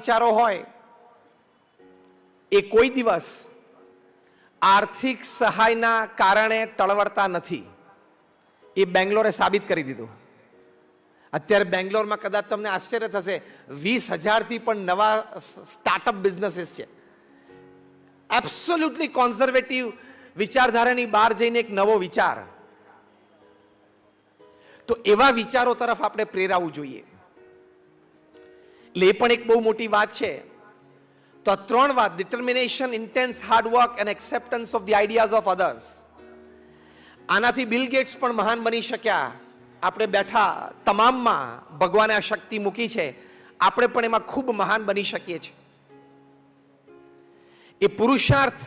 વિચારો હોય, એ કોઈ દિવસ આર્થિક સહાયના કારણે ટળવળતા નથી. એ બેંગ્લોરે સાબિત કરી દીધું. અત્યારે બેંગ્લોરમાં કદાચ તમને આશ્ચર્ય થશે, વીસ હજારથી પણ નવા સ્ટાર્ટઅપ બિઝનેસીસ છે. એબ્સોલ્યુટલી કોન્ઝર્વેટિવ વિચારધારાની બહાર જઈને એક નવો વિચાર. તો એવા વિચારો તરફ આપણે પ્રેરાવું જોઈએ. એટલે એ પણ એક બહુ મોટી વાત છે. તો આ ત્રણ વાત determination intense hard work and acceptance of the ideas of others આનાથી બિલ ગેટ્સ પણ મહાન બની શક્યા. આપણે બેઠા તમામમાં ભગવાને આ શક્તિ મૂકી છે. આપણે પણ એમાં ખૂબ મહાન બની શકીએ છીએ. એ પુરુષાર્થ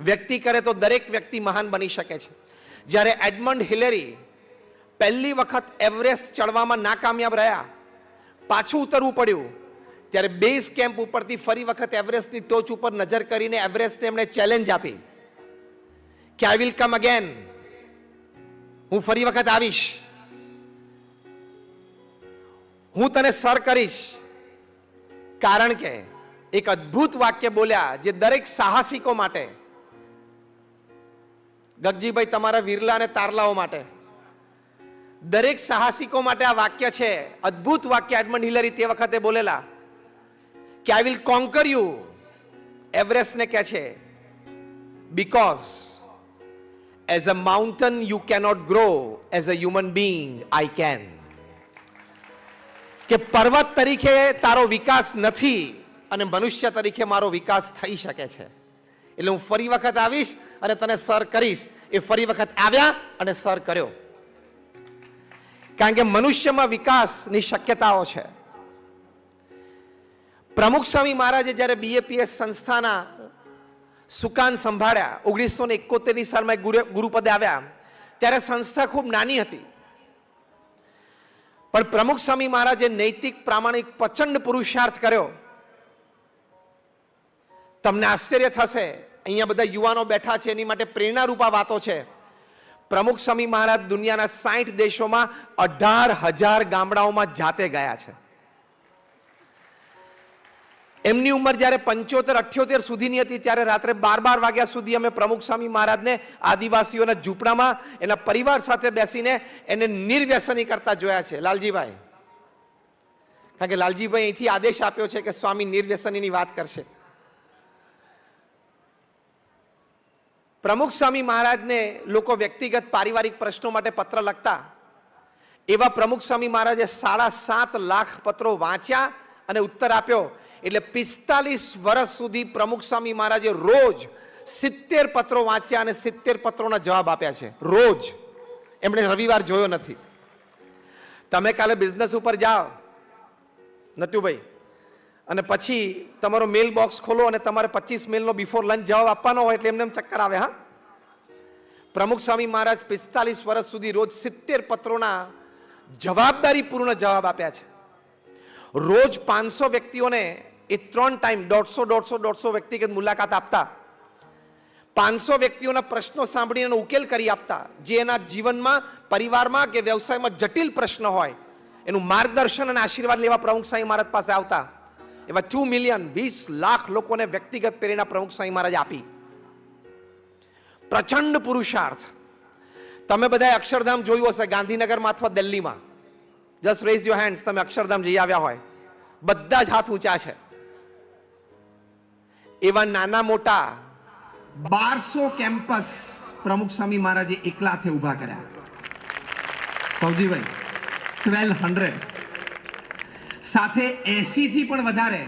વ્યક્તિ કરે તો દરેક વ્યક્તિ મહાન બની શકે છે. જ્યારે એડમંડ હિલેરી પહેલી વખત એવરેસ્ટ ચડવામાં નાકામયાબ રહ્યા પાછું ઉતરવું પડ્યું. ત્યારે બેઝ કેમ્પ ઉપરથી ફરી વખત એવરેસ્ટની ટોચ ઉપર નજર કરીને એવરેસ્ટને એમણે ચેલેન્જ આપી. કે આઈ વિલ કમ અગેન હું ફરી વખત આવીશ. હું તને સર કરીશ. કારણ કે એક અદ્ભુત વાક્ય બોલ્યા જે દરેક સાહસિકો માટે. ગગજીભાઈ, તમારા વિરલા અને તારલાઓ માટે. દરેક સાહસિકો માટે આ વાક્ય છે. અદ્ભુત વાક્ય એડમંડ હિલરી તે વખતે બોલેલા. કે આઈ વિલ કોન્કર યુ એવરેસ્ટને કહે છે. Because as a mountain you cannot grow as a human being I can કે પર્વત તરીકે તારો વિકાસ નથી અને મનુષ્ય તરીકે મારો વિકાસ થઈ શકે છે. એટલે હું ફરી વખત આવીશ અને તને સર કરીશ. એ ફરી વખત આવ્યા અને સર કર્યો. કારણ કે મનુષ્યમાં વિકાસની શક્યતાઓ છે. પ્રમુખ સ્વામી મહારાજે જ્યારે બીએપીએસ સંસ્થાના સુકાન સંભાળ્યા, ઓગણીસો ને એકોતેરની સાલમાં ગુરુ, ગુરુપદે આવ્યા, ત્યારે સંસ્થા ખૂબ નાની હતી. પણ પ્રમુખ સ્વામી મહારાજે નૈતિક, પ્રામાણિક પ્રચંડ પુરુષાર્થ કર્યો. તમને આશ્ચર્ય થશે, અહીંયા બધા યુવાનો બેઠા છે, એની માટે પ્રેરણારૂપા વાતો છે. પ્રમુખ સ્વામી મહારાજ દુનિયાના સાઠ દેશોમાં અઢાર હજાર ગામડાઓમાં જાતે ગયા છે. એમની ઉંમર જ્યારે પંચોતેર, અઠ્યોતેર સુધીની હતી, ત્યારે રાત્રે બાર બાર વાગ્યા સુધી અમે પ્રમુખ સ્વામી મહારાજને આદિવાસીઓના ઝૂંપડામાં, એના પરિવાર સાથે બેસીને એને નિર્વ્યસની કરતા જોયા છે. લાલજીભાઈ, કારણ કે લાલજીભાઈ અહીંથી આદેશ આપ્યો છે કે સ્વામી નિર્વ્યસનીની વાત કરશે. પ્રમુખ સ્વામી મહારાજને લોકો વ્યક્તિગત પારિવારિક પ્રશ્નો માટે પત્ર લખતા. એવા પ્રમુખ સ્વામી મહારાજે સાડા સાત લાખ પત્રો વાંચ્યા અને ઉત્તર આપ્યો. એટલે પિસ્તાલીસ વર્ષ સુધી પ્રમુખ સ્વામી મહારાજે રોજ સિત્તેર પત્રો વાંચ્યા અને સિત્તેર પત્રોના જવાબ આપ્યા છે. રોજ. એમણે રવિવાર જોયો નથી. તમે કાલે બિઝનેસ ઉપર જાઓ. નટુભાઈ અને પછી તમારો મેલ બોક્સ ખોલો અને તમારે પચીસ મેલનો બિફોર લંચ જવાબ આપવાનો હોય એટલે એમને એમ ચક્કર આવે, હા? પ્રમુખ સ્વામી મહારાજ પિસ્તાલીસ વર્ષ સુધી રોજ સિત્તેર પત્રોના જવાબદારીપૂર્ણ જવાબ આપ્યા છે. રોજ પાંચસો વ્યક્તિઓને એ ત્રણ ટાઈમ દોઢસો દોઢસો દોઢસો વ્યક્તિગત મુલાકાત આપતા, પાંચસો વ્યક્તિઓના પ્રશ્નો સાંભળીને એનો ઉકેલ કરી આપતા, જે એના જીવનમાં, પરિવારમાં કે વ્યવસાયમાં જટિલ પ્રશ્ન હોય, એનું માર્ગદર્શન અને આશીર્વાદ લેવા પ્રમુખ સ્વામી મહારાજ પાસે આવતા. એવા ટુ મિલિયન વીસ લાખ લોકોને વ્યક્તિગત પ્રેરણા પ્રમુખ સ્વામી મહારાજ આપી. પ્રચંડ પુરુષાર્થ. તમે બધા અક્ષરધામ જોયું હશે, ગાંધીનગરમાં અથવા દિલ્હીમાં. જસ્ટ રેઝ યોર હેન્ડ્સ તમે અક્ષરધામ જઈ આવ્યા હોય. બધા જ હાથ ઊંચા છે. એવા નાના મોટા બારસો કેમ્પસ પ્રમુખ સ્વામી મહારાજે એકલાથે ઊભા કર્યા. સૌજીભાઈ ટ્વેલ્વ હંડ્રેડ સાથે એંસીથી પણ વધારે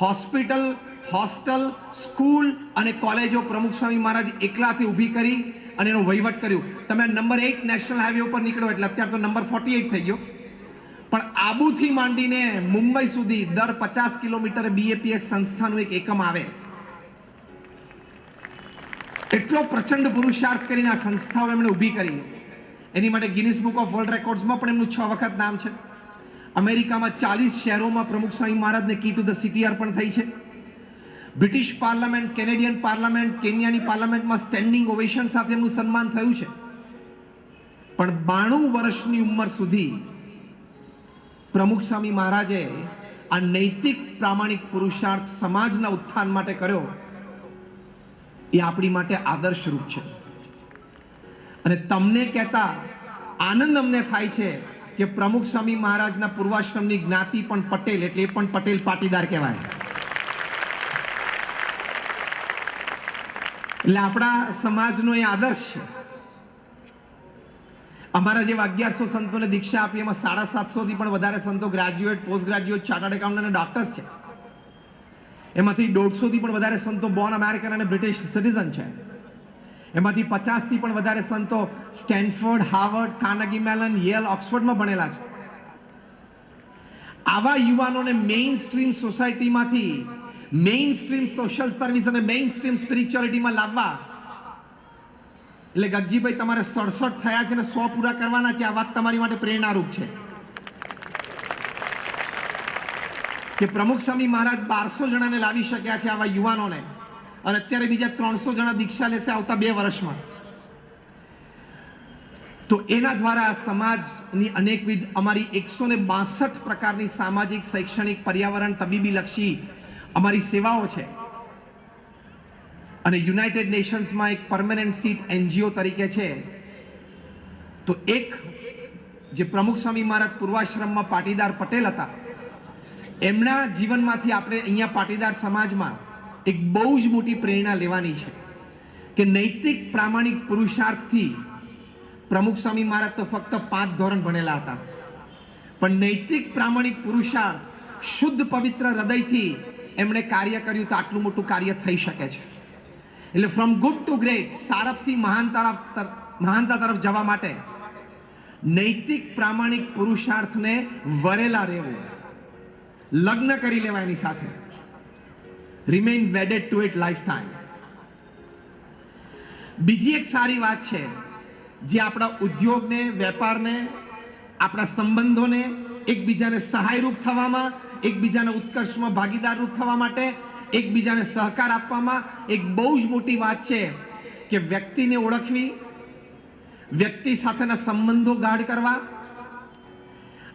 હોસ્પિટલ, હોસ્ટેલ, સ્કૂલ અને કોલેજો પ્રમુખ સ્વામી મહારાજ એકલાથી ઊભી કરી અને એનો વહીવટ કર્યું. તમે નંબર એક નેશનલ હાઈવે ઉપર નીકળો એટલે અત્યારે તો નંબર ફોર્ટી એઇટ થઈ ગયો. પણ આબુથી માંડીને મુંબઈ સુધી દર પચાસ કિલોમીટરે બીએપીએસ સંસ્થાનું એક એકમ આવે. એટલો પ્રચંડ પુરુષાર્થ કરીને આ સંસ્થાઓ એમણે ઊભી કરી. એની માટે ગિનિસ બુક ઓફ વર્લ્ડ રેકોર્ડ્સમાં પણ એમનું છ વખત નામ છે. અમેરિકામાં ચાલીસ શહેરોમાં પ્રમુખ સ્વામી મહારાજને કી ટુ ધ સિટી અર્પણ થઈ છે. બ્રિટિશ પાર્લામેન્ટ, કેનેડિયન પાર્લામેન્ટ, કેન્યાની પાર્લામેન્ટમાં સ્ટેન્ડિંગ ઓવેશન સાથે એમનું સન્માન થયું છે. પણ બાણું વર્ષની ઉંમર સુધી પ્રમુખ સ્વામી મહારાજે આ નૈતિક પ્રામાણિક પુરુષાર્થ સમાજના ઉત્થાન માટે કર્યો. એ આપણી માટે આદર્શરૂપ છે. અને તમને કહેતા આનંદ અમને થાય છે કે પ્રમુખ સ્વામી મહારાજના પૂર્વાશ્રમની જ્ઞાતિ પણ પટેલ, એટલે એ પણ પટેલ પાટીદાર કહેવાય. એટલે આપણા સમાજનો એ આદર્શ છે. અમારા જેવા અગિયારસો સંતોને દીક્ષા આપી, એમાં સાડા સાતસોથી પણ વધારે સંતો graduate post graduate chartered account અને ડોક્ટર્સ છે. એમાંથી દોઢસોથી પણ વધારે સંતો બોર્ન અમેરિકન અને બ્રિટિશ સિટીઝન છે. એમાંથી પચાસથી પણ વધારે સંતો Stanford Harvard Carnegie Mellon, Yale, ઓક્સફર્ડમાં ભણેલા છે. આવા યુવાનોને મેઇન સ્ટ્રીમ સોસાયટીમાંથી મેઇન સ્ટ્રીમ સોશિયલ સર્વિસ અને મેઇન સ્ટ્રીમ સ્પિરિચ્યુઆલિટીમાં લાવવા. એટલે ગગજીભાઈ, તમારે સડસઠ થયા છે ને સો પૂરા કરવાના છે. આ વાત તમારી માટે પ્રેરણારૂપ છે. કે પ્રમુખ સ્વામી મહારાજ બારસો જણાને લાવી શક્યા છે આવા યુવાનોને. અને અત્યારે બીજા ત્રણસો જણા દીક્ષા લેશે આવતા બે વર્ષમાં. તો એના દ્વારા સમાજની અનેકવિધ અમારી એકસો ને બાસઠ પ્રકારની સામાજિક, શૈક્ષણિક, પર્યાવરણ તબીબી લક્ષી અમારી સેવાઓ છે. અને યુનાઇટેડ નેશન્સમાં એક પરમેનન્ટ સીટ એનજીઓ તરીકે છે. તો એક જે પ્રમુખ સ્વામી મહારાજ પૂર્વાશ્રમમાં પાટીદાર પટેલ હતા, એમના જીવનમાંથી આપણે અહીંયા પાટીદાર સમાજમાં એક બહુ જ મોટી પ્રેરણા લેવાની છે કે નૈતિક પ્રામાણિક પુરુષાર્થથી પ્રમુખ સ્વામી મહારાજ તો ફક્ત પાંચ ધોરણ ભણેલા હતા. પણ નૈતિક પ્રામાણિક પુરુષાર્થ શુદ્ધ પવિત્ર હૃદયથી એમણે કાર્ય કર્યું તો આટલું મોટું કાર્ય થઈ શકે છે. એટલે ફ્રોમ ગુડ ટુ ગ્રેટ સારપથી મહાન તરફ મહાનતા તરફ જવા માટે નૈતિક પ્રામાણિક પુરુષાર્થને વરેલા રહેવું, લગ્ન કરી લેવા એની સાથે. Remain wedded to it lifetime બીજી એક સારી વાત છે, જે આપણા ઉદ્યોગને, વેપારને, આપણા સંબંધોને એકબીજાને સહાયરૂપ થવામાં, એકબીજાના ઉત્કર્ષમાં ભાગીદારરૂપ થવા માટે, એકબીજાને સહકાર આપવામાં એક બહુ જ મોટી વાત છે કે વ્યક્તિને ઓળખવી, વ્યક્તિ સાથેના સંબંધો ગાઢ કરવા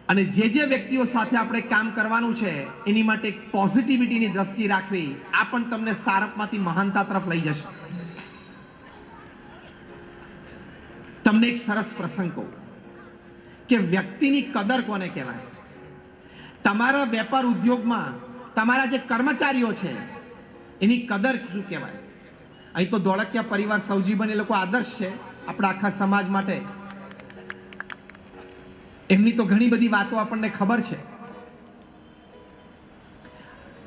અને જે જે વ્યક્તિઓ સાથે આપણે કામ કરવાનું છે, એની માટે એક પોઝિટિવિટીની દ્રષ્ટિ રાખવી, આ પણ તમને સારપમાંથી મહાનતા તરફ લઈ જશે. તમને એક સરસ પ્રસંગ કહું, કે વ્યક્તિની કદર કોને કહેવાય? તમારા વેપાર ઉદ્યોગમાં તમારા જે કર્મચારીઓ છે, એની કદર શું કહેવાય? અહીં તો ધોળકિયા પરિવાર સૌજીબન એ લોકો આદર્શ છે, આપણા આખા સમાજ માટે. એમની તો ઘણી બધી વાતો આપણને ખબર છે.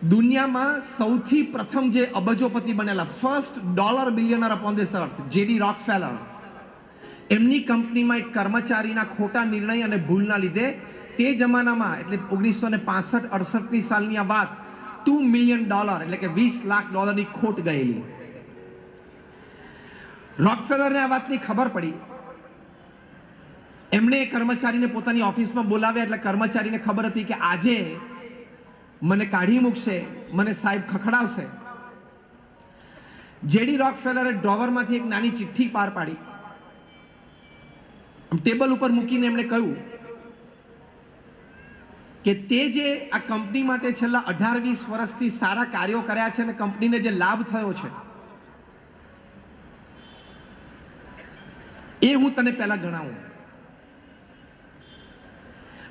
દુનિયામાં સૌથી પ્રથમ જે અબજોપતિ બનેલા first dollar billionaire upon this earth JD Rockefeller એમની કંપનીમાં એક કર્મચારીના ખોટા નિર્ણય અને ભૂલના લીધે તે જમાનામાં, એટલે ઓગણીસો ને પાસઠ, અડસઠની સાલની આ વાત ટુ મિલિયન ડોલર એટલે કે વીસ લાખ ડોલરની ખોટ ગયેલી. રોકફેલરને આ વાતની ખબર પડી. એમણે એ કર્મચારીને પોતાની ઓફિસમાં બોલાવ્યા એટલે કર્મચારીને ખબર હતી કે આજે મને કાઢી મૂકશે, મને સાહેબ ખખડાવશે. જેડી રોકફેલરે ડ્રોવરમાંથી એક નાની ચિઠ્ઠી પાર પાડી. ટેબલ ઉપર મૂકીને એમણે કહ્યું કે તે જે આ કંપની માટે છેલ્લા અઢાર વીસ વર્ષથી સારા કાર્યો કર્યા છે અને કંપનીને જે લાભ થયો છે, એ હું તને પહેલા ગણાવું.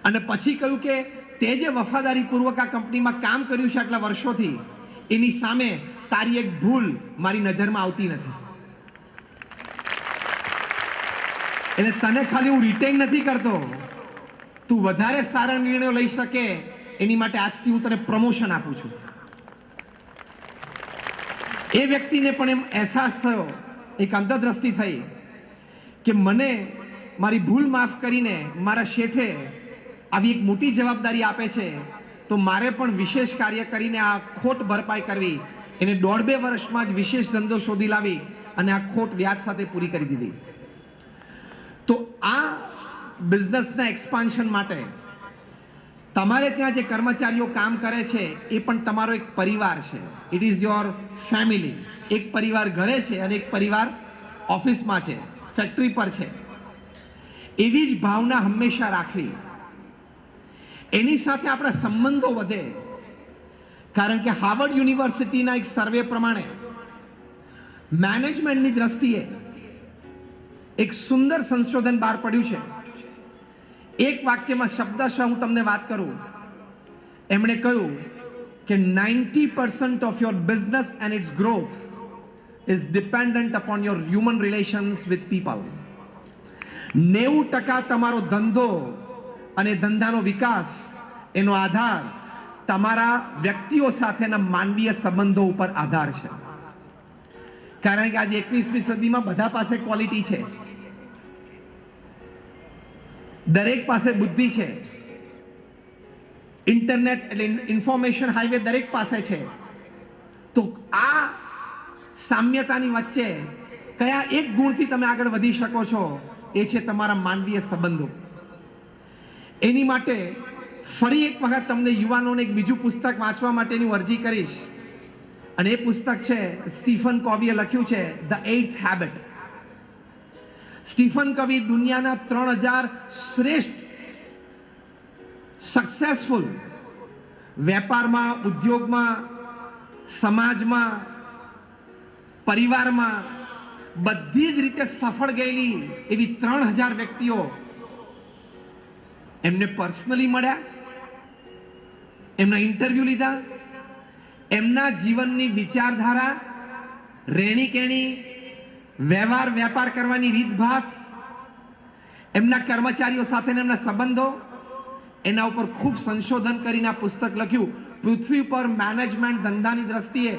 અને પછી કહ્યું કે તે જે વફાદારીપૂર્વક આ કંપનીમાં કામ કર્યું છે આટલા વર્ષોથી, એની સામે તારી એક ભૂલ મારી નજરમાં આવતી નથી. એટલે તને ખાલી હું રિટેન નથી કરતો. તું વધારે સારા નિર્ણયો લઈ શકે, એની માટે આજથી હું તને પ્રમોશન આપું છું. એ વ્યક્તિને પણ એમ અહેસાસ થયો, એક અંતરદ્રષ્ટિ થઈ, કે મને મારી ભૂલ માફ કરીને મારા શેઠે આવી એક મોટી જવાબદારી આપે છે, તો મારે પણ વિશેષ કાર્ય કરીને આ ખોટ ભરપાઈ કરવી. એને દોઢ બે વર્ષમાં જ વિશેષ ધંધો શોધી લાવી અને આ ખોટ વ્યાજ સાથે પૂરી કરી દીધી. તો આ બિઝનેસના એક્સપાન્શન માટે તમારે ત્યાં જે કર્મચારીઓ કામ કરે છે, એ પણ તમારો એક પરિવાર છે. ઇટ ઇઝ યોર ફેમિલી એક પરિવાર ઘરે છે અને એક પરિવાર ઓફિસમાં છે ફેક્ટરી પર છે. એવી જ ભાવના હંમેશા રાખવી. એની સાથે આપણા સંબંધો વધે. કારણ કે હાર્વર્ડ યુનિવર્સિટીના એક સર્વે પ્રમાણે મેનેજમેન્ટની દ્રષ્ટિએ એક સુંદર સંશોધન બહાર પડ્યું છે. એક વાક્યમાં શબ્દશ હું તમને વાત કરું. એમણે કહ્યું કે ninety percent of your business and its growth is dependent upon your human relations with people નેવું ટકા તમારો ધંધો અને ધંધાનો વિકાસ, એનો આધાર તમારા વ્યક્તિઓ સાથેના માનવીય સંબંધો ઉપર આધાર છે. કારણ કે આજે એકવીસમી સદીમાં બધા પાસે ક્વોલિટી છે. દરેક પાસે બુદ્ધિ છે. ઇન્ટરનેટ એટલે ઇન્ફોર્મેશન હાઈવે દરેક પાસે છે. તો આ સામ્યતાની વચ્ચે કયા એક ગુણથી તમે આગળ વધી શકો છો, એ છે તમારા માનવીય સંબંધો. એની માટે ફરી એક વખત તમને યુવાનોને એક બીજું પુસ્તક વાંચવા માટેની અરજી કરીશ. અને એ પુસ્તક છે સ્ટીફન કોવીએ લખ્યું છે ધ એઇથ હેબિટ સ્ટીફન કવિ દુનિયાના ત્રણ હજાર શ્રેષ્ઠ સક્સેસફુલ વેપારમાં, ઉદ્યોગમાં, સમાજમાં, પરિવારમાં બધી જ રીતે સફળ ગયેલી એવી ત્રણ હજાર વ્યક્તિઓ એમને પર્સનલી મળ્યા, એમના ઇન્ટરવ્યુ લીધા, એમના જીવનની વિચારધારા રહેણી કેણી વ્યવહાર વેપાર કરવાની રીતભાત, એમના કર્મચારીઓ સાથેના એમના સંબંધો, એના ઉપર ખૂબ સંશોધન કરીને આ પુસ્તક લખ્યું. પૃથ્વી પર મેનેજમેન્ટ ધંધાની દ્રષ્ટિએ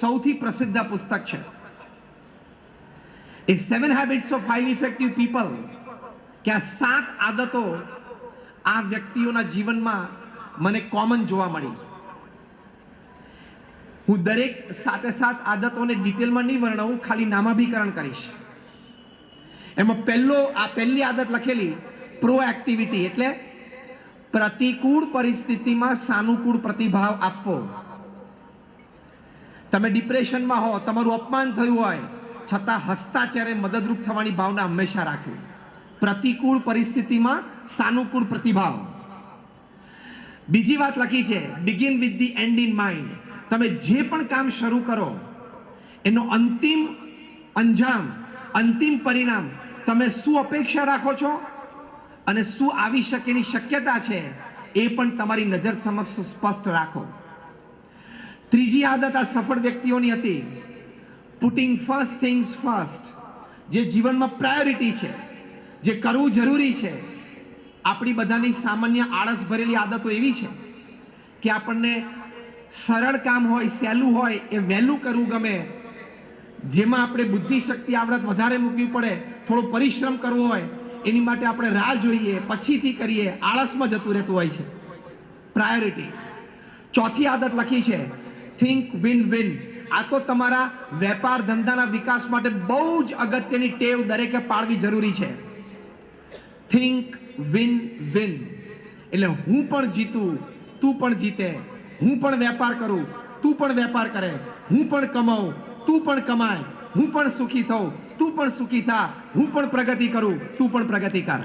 સૌથી પ્રસિદ્ધ પુસ્તક છે. એ seven habits of highly effective people કે આ સાત આદતો આ વ્યક્તિઓના જીવનમાં મને કોમન જોવા મળી. હું દરેક સાથે સાત આદતોને ડિટેલમાં નહીં વર્ણવું, ખાલી નામાભીકરણ કરીશ. એમાં પહેલો, આ પહેલી આદત લખેલી પ્રો એક્ટિવિટી એટલે પ્રતિકૂળ પરિસ્થિતિમાં સાનુકૂળ પ્રતિભાવ આપવો. તમે ડિપ્રેશનમાં હો, તમારું અપમાન થયું હોય, છતાં હસતા ચહેરે મદદરૂપ થવાની ભાવના હંમેશા રાખવી. પ્રતિકૂળ પરિસ્થિતિમાં સાનુકૂળ પ્રતિભાવ. બીજી વાત લખી છે begin with the end in mind તમે જે પણ કામ શરૂ કરો, એનો અંતિમ અંજામ, અંતિમ પરિણામ તમે શું અપેક્ષા રાખો છો અને શું આવી શકેની શક્યતા છે, એ પણ તમારી નજર સમક્ષ સ્પષ્ટ રાખો. ત્રીજી આદત આ સફળ વ્યક્તિઓની હતી પુટિંગ ફર્સ્ટ થિંગ્સ ફર્સ્ટ જે જીવનમાં પ્રાયોરિટી છે. જે કરવું જરૂરી છે. આપણી બધાની સામાન્ય આળસ ભરેલી આદતો એવી છે કે આપણને સરળ કામ હોય, સહેલું હોય, એ વહેલું કરવું ગમે. જેમાં આપણે બુદ્ધિ શક્તિ આવડત વધારે મૂકવી પડે, થોડો પરિશ્રમ કરવો હોય, એની માટે આપણે રાહ જોઈએ, પછીથી કરીએ, આળસમાં જતું રહેતું હોય છે. પ્રાયોરિટી ચોથી આદત લખી છે થિંક વિન વિન આ તો તમારા વેપાર ધંધાના વિકાસ માટે બહુ જ અગત્યની ટેવ દરેકે પાડવી જરૂરી છે. થિંક વિન વિન એટલે હું પણ જીતું, તું પણ જીતે. હું પણ વેપાર કરું, તું પણ વેપાર કરે. હું પણ કમાઉં, તું પણ કમાય. હું પણ સુખી થઉં, તું પણ સુખી થા. હું પણ પ્રગતિ કરું, તું પણ પ્રગતિ કર.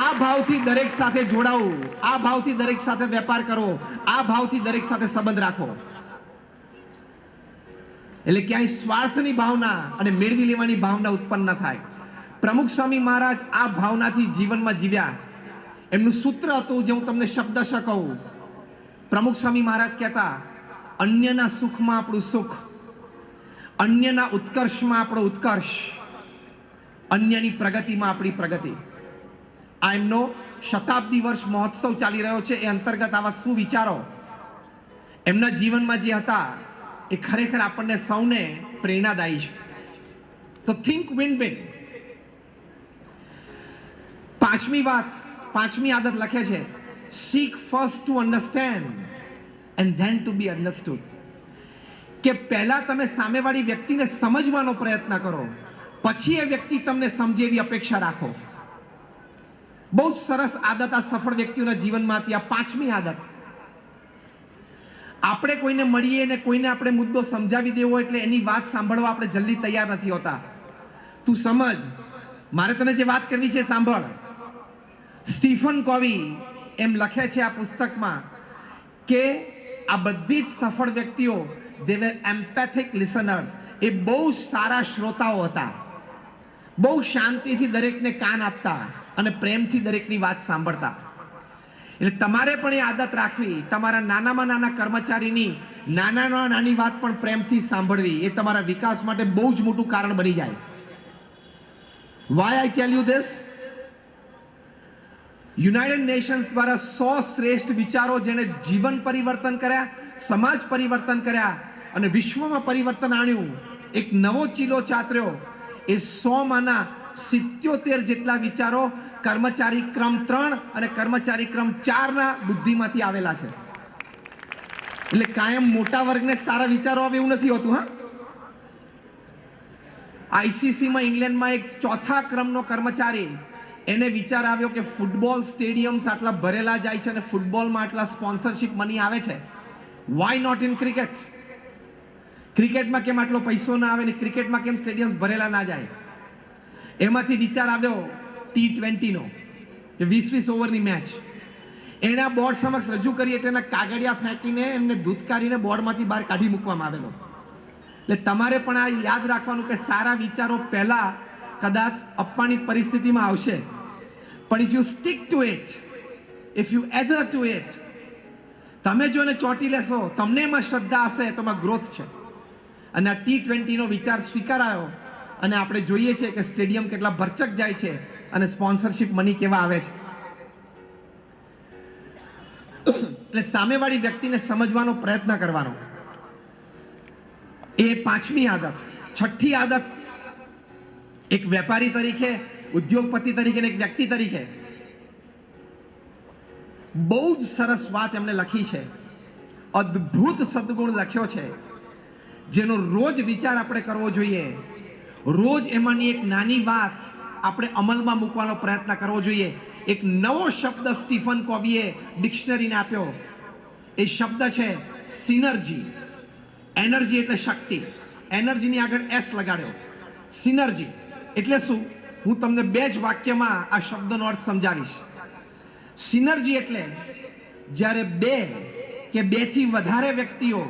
આ ભાવથી દરેક સાથે જોડાવું આ ભાવથી દરેક સાથે વેપાર કરો, આ ભાવથી દરેક સાથે સંબંધ રાખો. એટલે ક્યાંય સ્વાર્થની ભાવના અને મેળવી લેવાની ભાવના ઉત્પન્ન ન થાય. પ્રમુખ સ્વામી મહારાજ આ ભાવનાથી જીવનમાં જીવ્યા. એમનું સૂત્ર હતું જે હું તમને શબ્દશ કહું. પ્રમુખ સ્વામી મહારાજ કહેતા, અન્યના સુખમાં આપણું સુખ, અન્યના ઉત્કર્ષમાં આપણો ઉત્કર્ષ, અન્યની પ્રગતિમાં આપણી પ્રગતિ. આ એમનો શતાબ્દી વર્ષ મહોત્સવ ચાલી રહ્યો છે, એ અંતર્ગત આવા શું વિચારો? એમના જીવનમાં જે હતા, એ ખરેખર આપણને સૌને પ્રેરણાદાયી છે. તો થિંક વિન વિન પાંચમી વાત, પાંચમી આદત લખે છે seek first to understand and then to be understood કે પહેલા તમે સામેવાળી વ્યક્તિને સમજવાનો પ્રયત્ન કરો, પછી એ વ્યક્તિ તમને સમજે એવી અપેક્ષા રાખો. બહુ સરસ આદત આ સફળ વ્યક્તિઓના જીવનમાં હતી આ પાંચમી આદત. આપણે કોઈને મળીએ ને કોઈને આપણે મુદ્દો સમજાવી દેવો એટલે એની વાત સાંભળવા આપણે જલ્દી તૈયાર નથી હોતા. તું સમજ, મારે તને જે વાત કરવી છે સાંભળ. સ્ટીફન કોવી એમ લખે છે આ પુસ્તકમાં કે આ બધી જ સફળ વ્યક્તિઓ દે એમ્પેથિક લિસનર્સ એ બહુ સારા શ્રોતાઓ હતા. બહુ શાંતિથી દરેકને કાન આપતા અને પ્રેમથી દરેકની વાત સાંભળતા. એટલે તમારે પણ એ આદત રાખવી. તમારા નાનામાં નાના કર્મચારીની નાનામાં નાની વાત પણ પ્રેમથી સાંભળવી. એ તમારા વિકાસ માટે બહુ જ મોટું કારણ બની જાય. Why I tell you this United Nations દ્વારા સો શ્રેષ્ઠ વિચારો જેણે જીવન પરિવર્તન કર્યા, સમાજ પરિવર્તન કર્યા અને વિશ્વમાં પરિવર્તન આણ્યું. એક નવો ચીલો ચાતર્યો. એ સો માના સિત્યોતેર જેટલા વિચારો કર્મચારી ક્રમ ત્રણ અને કર્મચારી ક્રમ ચારના બુદ્ધિમાંથી આવેલા છે. એટલે કાયમ મોટા વર્ગને સારા વિચારો આવે એવું નથી હોતું, હા? આઈસીસીમાં ઇંગ્લેન્ડમાં એક ચોથા ક્રમનો કર્મચારી એને વિચાર આવ્યો કે ફૂટબોલ સ્ટેડિયમ્સ આટલા ભરેલા જાય છે અને ફૂટબોલમાં આટલા સ્પોન્સરશિપ મની આવે છે. વાય નોટ ઇન ક્રિકેટ ક્રિકેટમાં કેમ આટલો પૈસો ના આવે ને ક્રિકેટમાં કેમ સ્ટેડિયમ્સ ભરેલા ના જાય? એમાંથી વિચાર આવ્યો ટી ટ્વેન્ટીનો કે વીસ વીસ ઓવરની મેચ. એના બોર્ડ સમક્ષ રજૂ કરીએ તેના કાગળિયા ફેંકીને એમને ધૂતકારીને બોર્ડમાંથી બહાર કાઢી મૂકવામાં આવેલો. એટલે તમારે પણ આ યાદ રાખવાનું કે સારા વિચારો પહેલા કદાચ અપમાનિત પરિસ્થિતિમાં આવશે. પણ if you stick to it if you adhere to it તમે જો એને ચોંટી લેશો, તમને એમાં શ્રદ્ધા હશે તો એમાં ગ્રોથ છે. અને આ ટી ટ્વેન્ટીનો વિચાર સ્વીકારાયો અને આપણે જોઈએ છીએ કે સ્ટેડિયમ કેટલા ભરચક જાય છે અને સ્પોન્સરશિપ મની કેવા આવે છે. એટલે સામેવાળી વ્યક્તિને સમજવાનો પ્રયત્ન કરવાનો. એ પાંચમી આદત. છઠ્ઠી આદત એક વેપારી તરીકે, ઉદ્યોગપતિ તરીકે એક વ્યક્તિ તરીકે. બહુ જ સરસ વાત એમણે લખી છે. અદ્ભુત સદગુણ લખ્યો છે. જેનો રોજ વિચાર આપણે કરવો જોઈએ. રોજ એમાંની એક નાની વાત આપણે અમલમાં મૂકવાનો પ્રયત્ન કરવો જોઈએ. એક નવો શબ્દ સ્ટીફન કોવીએ ડિક્શનરીને આપ્યો. એ શબ્દ છે સિનર્જી. એનર્જી એટલે શક્તિ. એનર્જીની આગળ એસ લગાડ્યો. સિનર્જી. એટલે શું? હું તમને બે જ વાક્યમાં આ શબ્દનો અર્થ સમજાવીશ. સિનર્જી એટલે જ્યારે બે કે બેથી વધારે વ્યક્તિઓ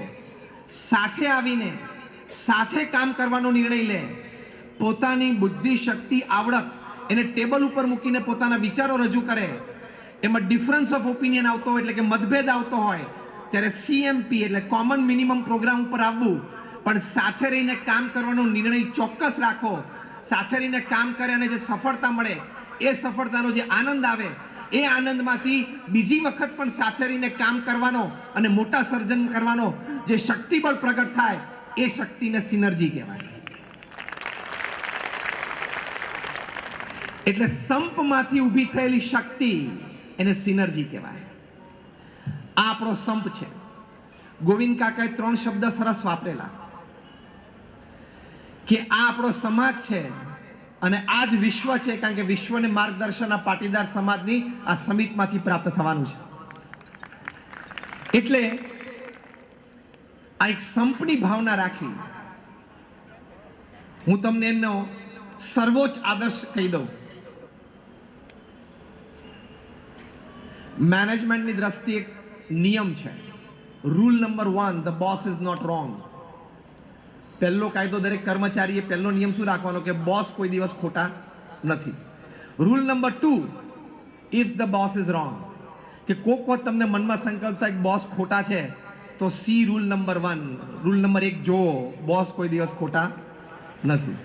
સાથે આવીને સાથે કામ કરવાનો નિર્ણય લે, પોતાની બુદ્ધિ, શક્તિ, આવડત એને ટેબલ ઉપર મૂકીને પોતાના વિચારો રજૂ કરે, એમાં ડિફરન્સ ઓફ ઓપિનિયન આવતો હોય એટલે કે મતભેદ આવતો હોય, ત્યારે સીએમપી એટલે કોમન મિનિમમ પ્રોગ્રામ ઉપર આવવું, પણ સાથે રહીને કામ કરવાનો નિર્ણય ચોક્કસ રાખો સાથે રહીને કામ કરે અને જે સફળતા મળે, એ સફળતાનો જે આનંદ આવે, એ આનંદમાંથી બીજી વખત પણ સાથે રહીને કામ કરવાનો અને મોટા સર્જન કરવાનો જે શક્તિબળ પ્રગટ થાય, એ શક્તિને સિનર્જી કહેવાય. એટલે સંપમાંથી ઊભી થયેલી શક્તિ એને સિનર્જી કહેવાય. આ આપણો સંપ છે. ગોવિંદ કાકાએ ત્રણ શબ્દ સરસ વાપરેલા. કે આ આપણો સમાજ છે. અને આ જ વિશ્વ છે, કારણ કે વિશ્વને માર્ગદર્શન આ પાટીદાર સમાજની આ સમિતમાંથી પ્રાપ્ત થવાનું છે. એટલે આ એક સંપની ભાવના રાખી હું તમને એનો સર્વોચ્ચ આદર્શ કહી દઉં. મેનેજમેન્ટની દ્રષ્ટિએ નિયમ છે. Rule number one the boss is not wrong પહેલો કાયદો દરેક કર્મચારીએ પહેલો નિયમ શું રાખવાનો કે બોસ કોઈ દિવસ ખોટા નથી. Rule number two if the boss is wrong કે કોક વખત તમને મનમાં સંકલ્પ થાય કે બોસ ખોટા છે, તો see rule number one rule number એક, જો બોસ કોઈ દિવસ ખોટા નથી.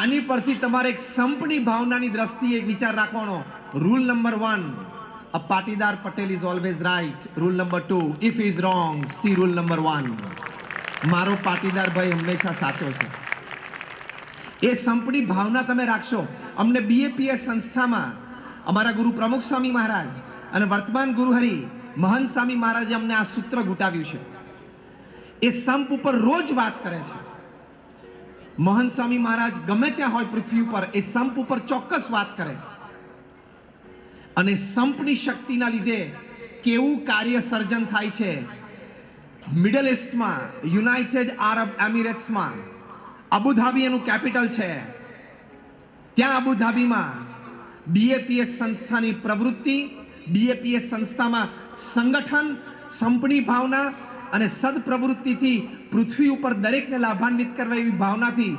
આની પરથી તમારે એક સંપની ભાવનાની દ્રષ્ટિએ એક વિચાર રાખવાનો. Rule number one a Patidar Patel is always right rule number two if is wrong see rule number one મારો પાટીદાર ભાઈ હંમેશા સાચો છે. એ સંપની ભાવના તમે રાખશો. અમને બીએપીએસ સંસ્થામાં અમારા ગુરુ પ્રમુખ સ્વામી મહારાજ અને વર્તમાન ગુરુ હરિ મહંત સ્વામી મહારાજે અમને આ સૂત્ર ઘૂંટાવ્યું છે. એ સંપ ઉપર રોજ વાત કરે છે. મહંત સ્વામી મહારાજ ગમે ત્યાં હોય પૃથ્વી ઉપર, એ સંપ ઉપર ચોક્કસ વાત કરે. અને સંપની શક્તિના લીધે કેવું કાર્ય સર્જન થાય છે મિડલ ઇસ્ટમાં યુનાઇટેડ આરબ એમિરેટ્સમાં અબુધાબી એનું કેપિટલ છે. ત્યાં અબુધાબીમાં બીએપીએસ સંસ્થાની પ્રવૃત્તિ બીએપીએસ સંસ્થામાં સંગઠન સંપણી ભાવના અને સદપ્રવૃત્તિથી પૃથ્વી ઉપર દરેકને લાભાન્વિત કરવા એવી ભાવનાથી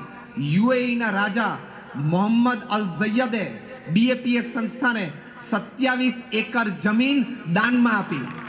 યુએઈના રાજા મોહમ્મદ અલ ઝૈયદે બીએપીએસ સંસ્થાને સત્યાવીસ એકર જમીન દાનમાં આપી.